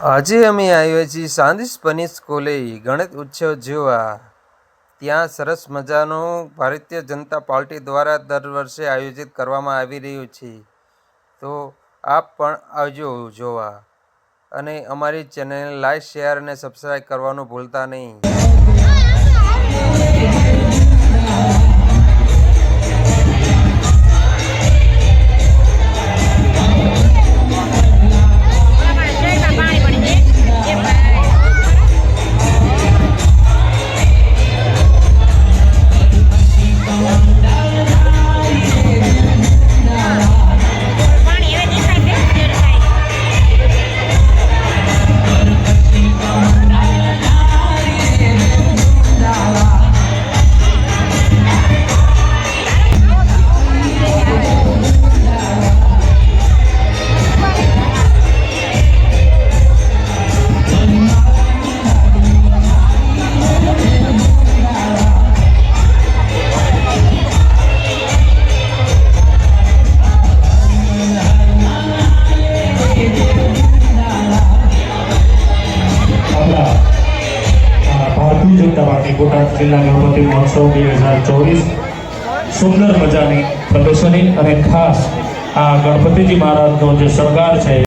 આજે અમે આવ્યા છીએ સાંદી સ્પેનિશ સ્કૂલે ગણિત ઉત્સવ જોવા. ત્યાં સરસ મજાનું ભારતીય જનતા પાર્ટી દ્વારા દર વર્ષે આયોજિત કરવામાં આવી રહ્યું છે. તો આપ પણ આવજો જોવા. અને અમારી ચેનલને લાઈક, શેર અને સબસ્ક્રાઈબ કરવાનું ભૂલતા નહીં. પાર્ટી બોટાદ જિલ્લા ગણપતિ મહોત્સવ બે હજાર ચોવીસ. સુંદર મજાની પ્રદર્શની અને ખાસ આ ગણપતિજી મહારાજનો જે શણગાર છે